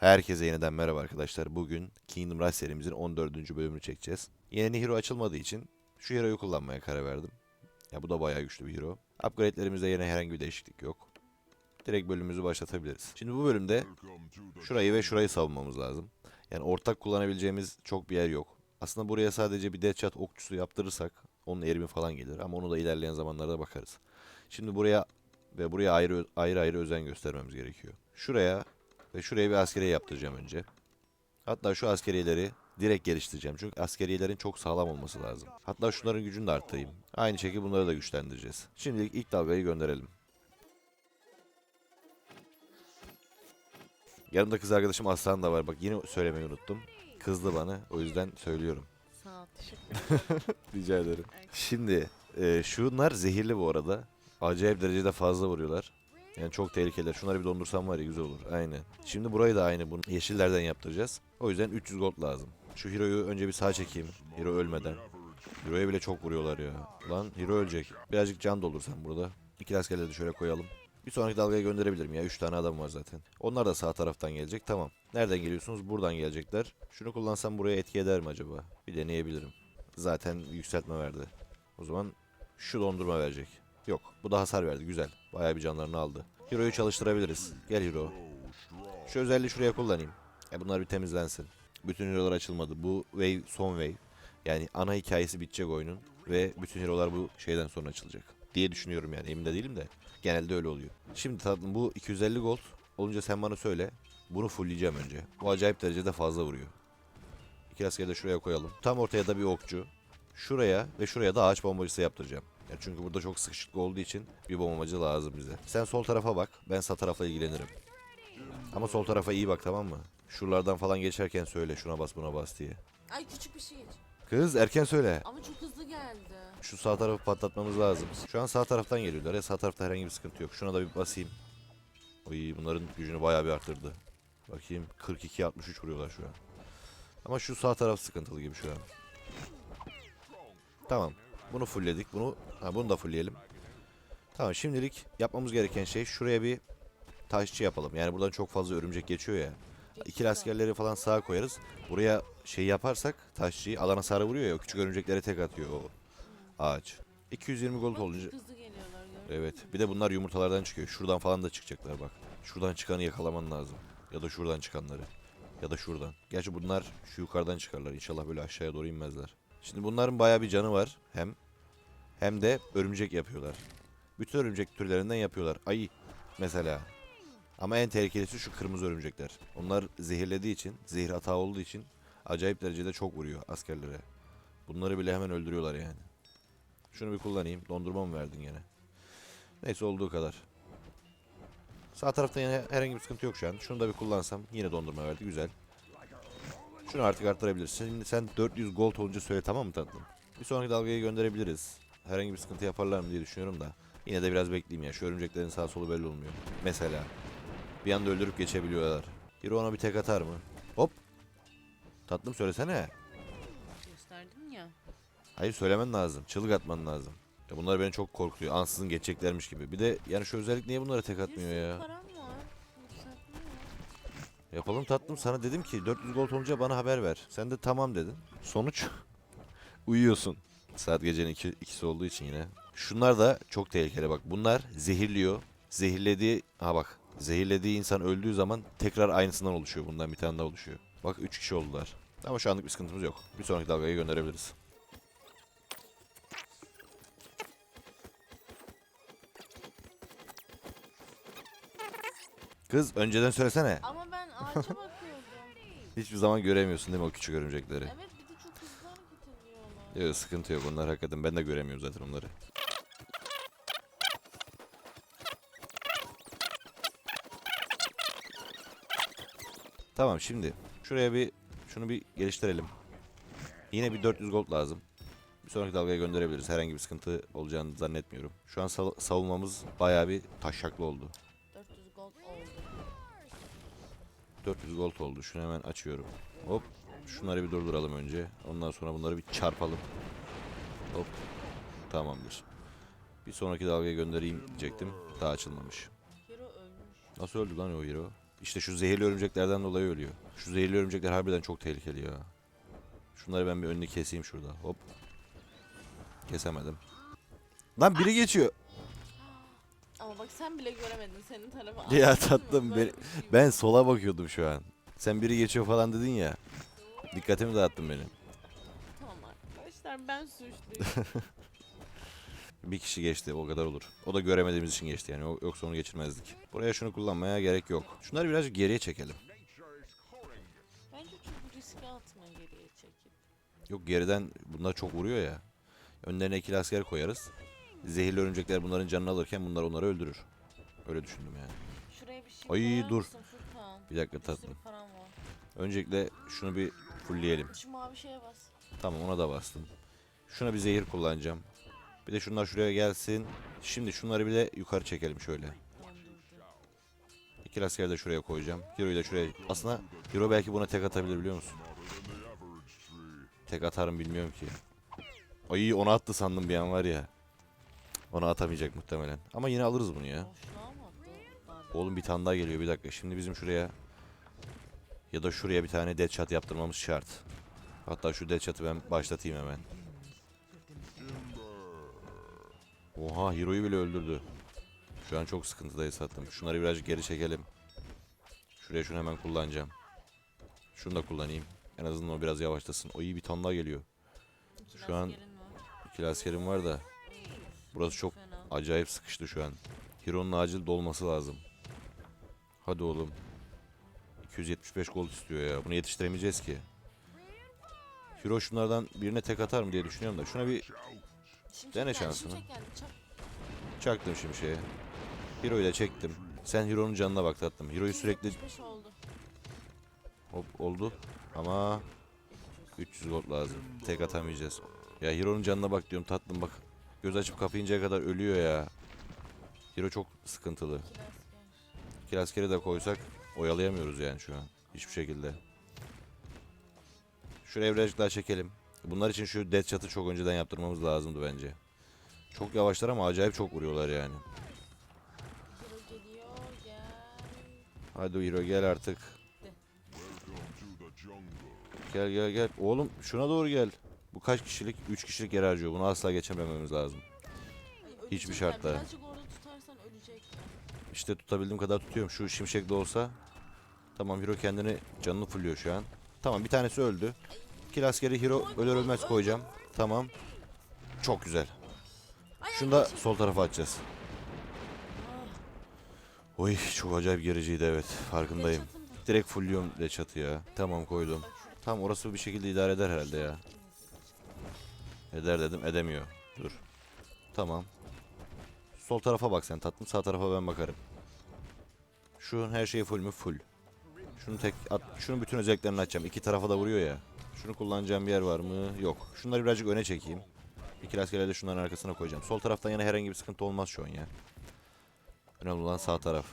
Herkese yeniden merhaba arkadaşlar. Bugün Kingdom Rush serimizin 14. bölümünü çekeceğiz. Yeni hero açılmadığı için şu hero'yu kullanmaya karar verdim. Ya bu da bayağı güçlü bir hero. Upgrade'lerimizde yine herhangi bir değişiklik yok. Direkt bölümümüzü başlatabiliriz. Şimdi bu bölümde şurayı ve şurayı savunmamız lazım. Yani ortak kullanabileceğimiz çok bir yer yok. Aslında buraya sadece bir deathshot okçusu yaptırırsak onun erimi falan gelir ama onu da ilerleyen zamanlarda bakarız. Şimdi buraya ve buraya ayrı ayrı ayrı özen göstermemiz gerekiyor. Şuraya ve şuraya bir askeriye yaptıracağım önce. Hatta şu askeriyeleri direkt geliştireceğim. Çünkü askeriyelerin çok sağlam olması lazım. Hatta şunların gücünü de arttırayım. Aynı şekilde bunları da güçlendireceğiz. Şimdilik ilk dalgayı gönderelim. Yanımda kız arkadaşım Aslan da var. Bak yine söylemeyi unuttum. Kızdı bana. O yüzden söylüyorum. Sağ ol. Rica ederim. Şimdi e, şunlar zehirli bu arada. Acayip derecede fazla vuruyorlar. Yani çok tehlikeliler. Şunları bir dondursam var ya güzel olur. Aynen. Şimdi burayı da aynı bunu yeşillerden yaptıracağız. O yüzden 300 gold lazım. Şu Hero'yu önce bir sağ çekeyim. Hero ölmeden. Hero'ya bile çok vuruyorlar ya. Lan Hero ölecek. Birazcık can doldursan burada. İki askerleri de şöyle koyalım. Bir sonraki dalgaya gönderebilirim ya. 3 tane adam var zaten. Onlar da sağ taraftan gelecek. Tamam. Nereden geliyorsunuz? Buradan gelecekler. Şunu kullansam buraya etki eder mi acaba? Bir deneyebilirim. Zaten yükseltme verdi. O zaman şu dondurma verecek. Yok. Bu da hasar verdi. Güzel. Bayağı bir canlarını aldı. Hero'yu çalıştırabiliriz. Gel Hero. Şu özelliği şuraya kullanayım. Ya bunlar bir temizlensin. Bütün hero'lar açılmadı. Bu wave son wave. Yani ana hikayesi bitecek oyunun. Ve bütün hero'lar bu şeyden sonra açılacak. Diye düşünüyorum yani. Emin de değilim de. Genelde öyle oluyor. Şimdi tatlım bu 250 gold olunca sen bana söyle. Bunu fullleyeceğim önce. Bu acayip derecede fazla vuruyor. İki askeri de şuraya koyalım. Tam ortaya da bir okçu. Şuraya ve şuraya da ağaç bombacısı yaptıracağım. Ya çünkü burada çok sıkışık olduğu için bir bombacı lazım bize. Sen sol tarafa bak. Ben sağ tarafla ilgilenirim. Ama sol tarafa iyi bak tamam mı? Şuralardan falan geçerken söyle şuna bas buna bas diye. Ay küçük bir şey. Kız erken söyle. Ama çok hızlı geldi. Şu sağ tarafı patlatmamız lazım. Şu an sağ taraftan geliyorlar ya sağ tarafta herhangi bir sıkıntı yok. Şuna da bir basayım. Oy bunların gücünü bayağı bir arttırdı. Bakayım 42-63 vuruyorlar şu an. Ama şu sağ taraf sıkıntılı gibi şu an. Tamam. Bunu fullledik. Bunu ha bunu da fullleyelim. Tamam şimdilik yapmamız gereken şey şuraya bir taşçı yapalım. Yani buradan çok fazla örümcek geçiyor ya. İkili askerleri falan sağa koyarız. Buraya şey yaparsak taşçıyı alana sarı vuruyor ya o küçük örümceklere tek atıyor o ağaç. 220 gold olunca? Evet. Bir de bunlar yumurtalardan çıkıyor. Şuradan falan da çıkacaklar bak. Şuradan çıkanı yakalaman lazım. Ya da şuradan çıkanları. Ya da şuradan. Gerçi bunlar şu yukarıdan çıkarlar. İnşallah böyle aşağıya doğru inmezler. Şimdi bunların bayağı bir canı var. Hem hem de örümcek yapıyorlar. Bütün örümcek türlerinden yapıyorlar. Ayı mesela. Ama en tehlikelisi şu kırmızı örümcekler. Onlar zehirlediği için, zehir hata olduğu için acayip derecede çok vuruyor askerlere. Bunları bile hemen öldürüyorlar yani. Şunu bir kullanayım. Dondurma mı verdin gene? Neyse olduğu kadar. Sağ tarafta yine herhangi bir sıkıntı yok şu an. Şunu da bir kullansam yine dondurma verdi. Güzel. Şunu artık arttırabilirsin. Şimdi sen 400 gold olunca söyle tamam mı tatlım? Bir sonraki dalgayı gönderebiliriz. Herhangi bir sıkıntı yaparlar mı diye düşünüyorum da. Yine de biraz bekleyeyim ya. Şu örümceklerin sağ solu belli olmuyor. Mesela. Bir anda öldürüp geçebiliyorlar. Hero ona bir tek atar mı? Hop. Tatlım söylesene. Gösterdim ya. Hayır söylemen lazım. Çığlık atman lazım. Ya bunlar beni çok korkutuyor. Ansızın geçeceklermiş gibi. Bir de yani şu özellik niye bunlara tek atmıyor ya? param. Yapalım tatlım. Sana dedim ki 400 gold olunca bana haber ver. Sen de tamam dedin. Sonuç uyuyorsun. Saat gecenin iki, ikisi olduğu için yine. Şunlar da çok tehlikeli bak. Bunlar zehirliyor. Zehirlediği ha bak. Zehirlediği insan öldüğü zaman tekrar aynısından oluşuyor. Bundan bir tane daha oluşuyor. Bak 3 kişi oldular. Ama şu anlık bir sıkıntımız yok. Bir sonraki dalgaya gönderebiliriz. Kız önceden söylesene. Ama ağaca bakıyordum. Hiçbir zaman göremiyorsun değil mi o küçük örümcekleri? evet bir de çok hızlı hareket ediyorlar. Yok sıkıntı yok onlar hakikaten ben de göremiyorum zaten onları. Tamam şimdi şuraya bir şunu bir geliştirelim. Yine bir 400 gold lazım. Bir sonraki dalgaya gönderebiliriz. Herhangi bir sıkıntı olacağını zannetmiyorum. Şu an sav- savunmamız bayağı bir taşaklı oldu. 400 gold oldu. 400 gold oldu. Şunu hemen açıyorum. Hop. Şunları bir durduralım önce. Ondan sonra bunları bir çarpalım. Hop. Tamamdır. Bir sonraki dalgaya göndereyim diyecektim. Daha açılmamış. Nasıl öldü lan o hero? İşte şu zehirli örümceklerden dolayı ölüyor. Şu zehirli örümcekler harbiden çok tehlikeli ya. Şunları ben bir önünü keseyim şurada. Hop. Kesemedim. Lan biri geçiyor. Ama bak sen bile göremedin senin tarafı. Ya mı? tatlım, Böyle ben- bir şey yok. Ben sola bakıyordum şu an. Sen biri geçiyor falan dedin ya. Dikkatimi dağıttın benim. Tamam arkadaşlar ben suçluyum. Bir kişi geçti o kadar olur. O da göremediğimiz için geçti yani. O- Yoksa onu geçirmezdik. Buraya şunu kullanmaya gerek yok. Şunları birazcık geriye çekelim. Bence çok riske atma geriye çekip. Yok geriden bunlar çok vuruyor ya. Önlerine ikili asker koyarız. Zehirli örümcekler bunların canını alırken bunlar onları öldürür. Öyle düşündüm yani. Şuraya bir şey Ay, koyar dur. mısın Furkan? Bir dakika Bir sürü tatlım. param var. Öncelikle şunu bir fullleyelim. Şu mavi şeye bas. Tamam ona da bastım. Şuna bir zehir kullanacağım. Bir de şunlar şuraya gelsin. Şimdi şunları bir de yukarı çekelim şöyle. İki asker de şuraya koyacağım. Hero'yu da şuraya. Aslında Hero belki buna tek atabilir biliyor musun? Tek atarım bilmiyorum ki. Ay onu attı sandım bir an var ya. Onu atamayacak muhtemelen. Ama yine alırız bunu ya. Oğlum bir tane daha geliyor bir dakika. Şimdi bizim şuraya ya da şuraya bir tane deadshot yaptırmamız şart. Hatta şu deadshot'ı ben başlatayım hemen. Oha Hero'yu bile öldürdü. Şu an çok sıkıntıdayız tatlım. Şunları birazcık geri çekelim. Şuraya şunu hemen kullanacağım. Şunu da kullanayım. En azından o biraz yavaşlasın. O iyi bir tane daha geliyor. Şu an-. İki askerim var da burası çok acayip sıkıştı şu an. Hero'nun acil dolması lazım. Hadi oğlum. 275 gol istiyor ya. Bunu yetiştiremeyeceğiz ki. Hero şunlardan birine tek atar mı diye düşünüyorum da. Şuna bir Şimşek Dene geldi, şansını. geldi, çak. çaktım şimdi şeye. Hero'yu da çektim. Sen Hero'nun canına bak tatlım. Hero'yu sürekli 275 oldu. hop oldu. Ama 300 gold lazım. Tek atamayacağız. Ya Hero'nun canına bak diyorum tatlım bak. Göz açıp kapayıncaya kadar ölüyor ya. Hero çok sıkıntılı. İki asker. İki askeri de koysak oyalayamıyoruz yani şu an. Hiçbir şekilde. Şuraya birazcık daha çekelim. Bunlar için şu death shot'ı çok önceden yaptırmamız lazımdı bence. Çok yavaşlar ama acayip çok vuruyorlar yani. Hadi hero gel artık. Gel gel gel. Oğlum şuna doğru gel. Bu kaç kişilik? 3 kişilik yer harcıyor. Bunu asla geçemememiz lazım. Ay, Hiçbir şartla. Birazcık orada tutarsan ölecekler. İşte tutabildiğim kadar tutuyorum. Şu şimşek de olsa. Tamam hero kendini canını fulluyor şu an. Tamam bir tanesi öldü. İki askeri hero ölür ölmez koyacağım. Tamam. Çok güzel. Ay, Şunu da sol tarafa atacağız. Ah, Oy çok acayip gericiydi evet. Farkındayım. Direkt fullüyorum de çatı ya. Tamam koydum. Tam orası bir şekilde idare eder herhalde ya. Eder dedim edemiyor. Dur. Tamam. Sol tarafa bak sen tatlım sağ tarafa ben bakarım. Şu her şey full mü? Full. Şunu tek at, şunun bütün özelliklerini açacağım. İki tarafa da vuruyor ya. Şunu kullanacağım bir yer var mı? Yok. Şunları birazcık öne çekeyim. İki askerleri de şunların arkasına koyacağım. Sol taraftan yana herhangi bir sıkıntı olmaz şu an ya. Önemli olan sağ taraf.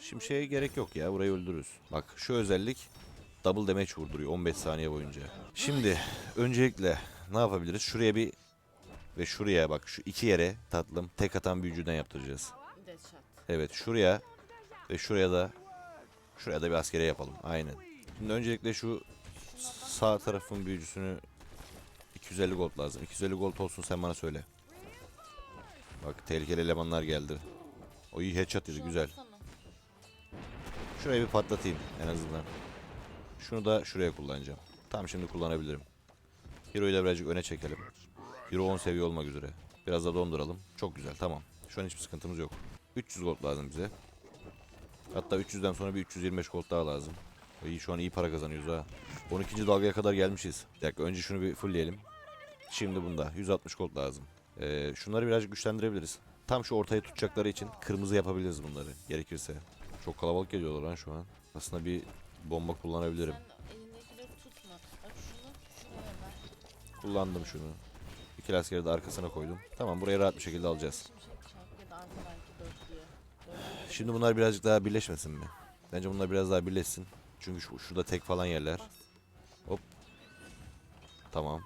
Şimşeye gerek yok ya. Burayı öldürürüz. Bak şu özellik double damage vurduruyor 15 saniye boyunca. Şimdi öncelikle ne yapabiliriz? Şuraya bir ve şuraya bak şu iki yere tatlım tek atan büyücüden yaptıracağız. Evet şuraya ve şuraya da şuraya da bir askere yapalım. Aynen. Şimdi öncelikle şu sağ tarafın büyücüsünü 250 gold lazım. 250 gold olsun sen bana söyle. Bak tehlikeli elemanlar geldi. O iyi headshot yedi güzel. Şurayı bir patlatayım en azından. Şunu da şuraya kullanacağım. Tam şimdi kullanabilirim. Hero'yu da birazcık öne çekelim. Hero 10 seviye olmak üzere. Biraz da donduralım. Çok güzel tamam. Şu an hiçbir sıkıntımız yok. 300 gold lazım bize. Hatta 300'den sonra bir 325 gold daha lazım. İyi şu an iyi para kazanıyoruz ha. 12. dalgaya kadar gelmişiz. Bir dakika önce şunu bir fullleyelim. Şimdi bunda 160 gold lazım. Ee, şunları birazcık güçlendirebiliriz. Tam şu ortayı tutacakları için kırmızı yapabiliriz bunları gerekirse. Çok kalabalık geliyorlar lan şu an. Aslında bir bomba kullanabilirim. Kullandım şunu. İki askeri de arkasına koydum. Tamam burayı rahat bir şekilde alacağız. Şimdi bunlar birazcık daha birleşmesin mi? Bence bunlar biraz daha birleşsin. Çünkü şu, şurada tek falan yerler. bas. Tamam.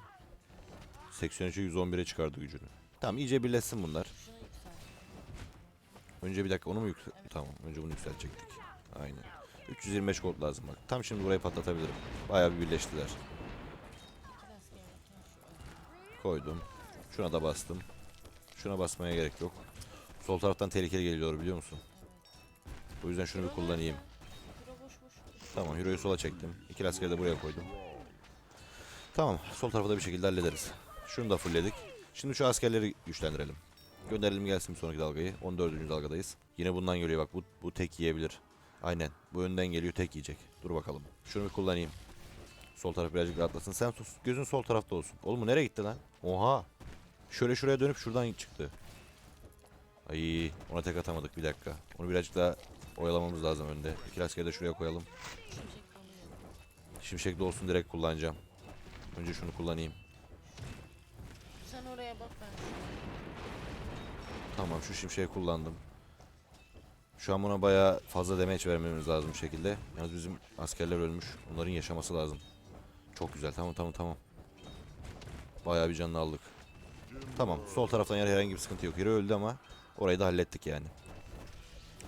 83'ü 111'e çıkardı gücünü. Tamam iyice birleşsin bunlar. Önce bir dakika onu mu yüksel... Tamam önce bunu yükseltecektik. Aynen. 325 gold lazım bak. Tam şimdi burayı patlatabilirim. Bayağı bir birleştiler. Koydum. Şuna da bastım. Şuna basmaya gerek yok. Sol taraftan tehlikeli geliyor biliyor musun? O yüzden şunu bir kullanayım. Tamam Hero'yu sola çektim. İki askeri de buraya koydum. Tamam sol tarafı da bir şekilde hallederiz. Şunu da fullledik. Şimdi şu askerleri güçlendirelim. Gönderelim gelsin bir sonraki dalgayı. 14. dalgadayız. Yine bundan geliyor bak bu, bu tek yiyebilir. Aynen bu önden geliyor tek yiyecek. Dur bakalım. Şunu bir kullanayım. Sol taraf birazcık rahatlasın. Sen sus. Gözün sol tarafta olsun. Oğlum nereye gitti lan? Oha. Şöyle şuraya dönüp şuradan çıktı. Ay ona tek atamadık bir dakika. Onu birazcık daha oyalamamız lazım önde. İki askeri de şuraya koyalım. Şimşek de olsun direkt kullanacağım. Önce şunu kullanayım. Sen oraya bak ben. Tamam şu şimşeği kullandım. Şu an buna bayağı fazla damage vermemiz lazım bu şekilde. Yalnız bizim askerler ölmüş. Onların yaşaması lazım. Çok güzel. Tamam tamam tamam. Bayağı bir canını aldık. Tamam. Sol taraftan yana herhangi bir sıkıntı yok. Hero öldü ama orayı da hallettik yani.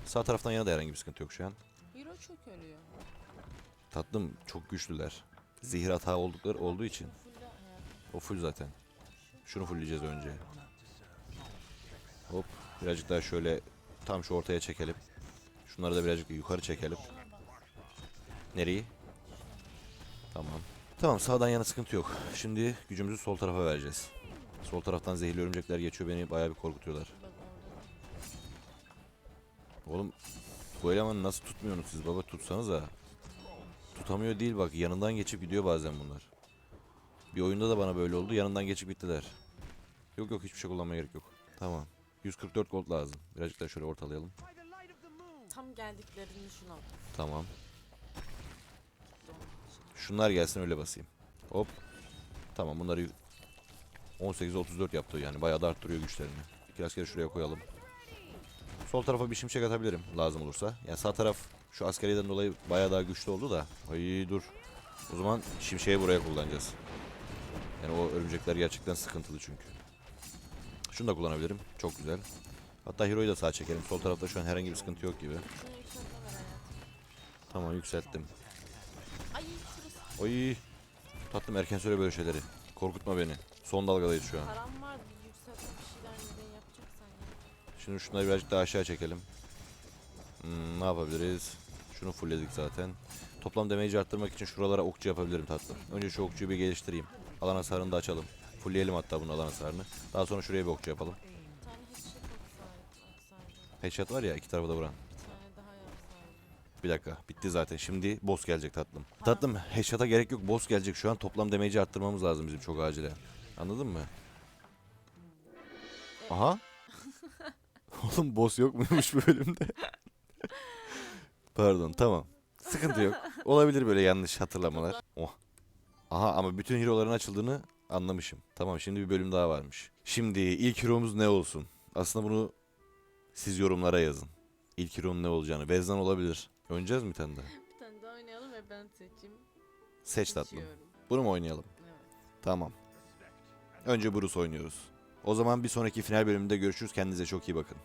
Sağ taraftan yana da herhangi bir sıkıntı yok şu an. Hero çok ölüyor. Tatlım çok güçlüler. Zehir hata oldukları olduğu için. O full zaten. Şunu fullleyeceğiz önce. Hop. Birazcık daha şöyle tam şu ortaya çekelim. Şunları da birazcık yukarı çekelim. Nereyi? Tamam. Tamam sağdan yana sıkıntı yok. Şimdi gücümüzü sol tarafa vereceğiz. Sol taraftan zehirli örümcekler geçiyor beni bayağı bir korkutuyorlar. Oğlum bu elemanı nasıl tutmuyorsunuz siz baba tutsanız ha. Tutamıyor değil bak yanından geçip gidiyor bazen bunlar. Bir oyunda da bana böyle oldu yanından geçip gittiler. Yok yok hiçbir şey kullanmaya gerek yok. Tamam. 144 gold lazım. Birazcık daha şöyle ortalayalım. Tam geldiklerini şuna. Tamam. Şunlar gelsin öyle basayım. Hop. Tamam bunları 18-34 yaptı yani bayağı da arttırıyor güçlerini. İki askeri şuraya koyalım. Sol tarafa bir şimşek atabilirim lazım olursa. Yani sağ taraf şu askeriyeden dolayı bayağı daha güçlü oldu da. Ay dur. O zaman şimşeği buraya kullanacağız. Yani o örümcekler gerçekten sıkıntılı çünkü. Şunu da kullanabilirim. Çok güzel. Hatta Hero'yu da sağa çekelim. Sol tarafta şu an herhangi bir sıkıntı yok gibi. Tamam yükselttim. Oy. Tatlım erken söyle böyle şeyleri. Korkutma beni. Son dalgadayız şu an. Param var bir yükseltme bir şeyler nereye yapacaksan ya. Şimdi şunları birazcık daha aşağı çekelim. Hmm, ne yapabiliriz? Şunu fullledik zaten. Toplam damage'i arttırmak için şuralara okçu yapabilirim tatlım. Önce şu okçuyu bir geliştireyim. Alan hasarını da açalım. Fullleyelim hatta bunu alan hasarını. Daha sonra şuraya bir okçu yapalım. Bir tane headshot atsaydı. Headshot var ya iki tarafa da vuran. Bir dakika bitti zaten. Şimdi boss gelecek tatlım. Tatlım headshot'a gerek yok. Boss gelecek. Şu an toplam damage'i arttırmamız lazım bizim çok acilen. Anladın mı? Aha. Oğlum boss yok muymuş bu bölümde? Pardon tamam. Sıkıntı yok. Olabilir böyle yanlış hatırlamalar. Oh. Aha ama bütün hero'ların açıldığını anlamışım. Tamam şimdi bir bölüm daha varmış. Şimdi ilk hero'muz ne olsun? Aslında bunu siz yorumlara yazın. İlk hero'nun ne olacağını. Vezdan olabilir. Oynayacağız mı bir tane daha? Bir tane daha oynayalım ve ben seçeyim. Seç tatlım. Seçiyorum. Bunu mu oynayalım? Evet. Tamam. Önce Bruce oynuyoruz. O zaman bir sonraki final bölümünde görüşürüz. Kendinize çok iyi bakın.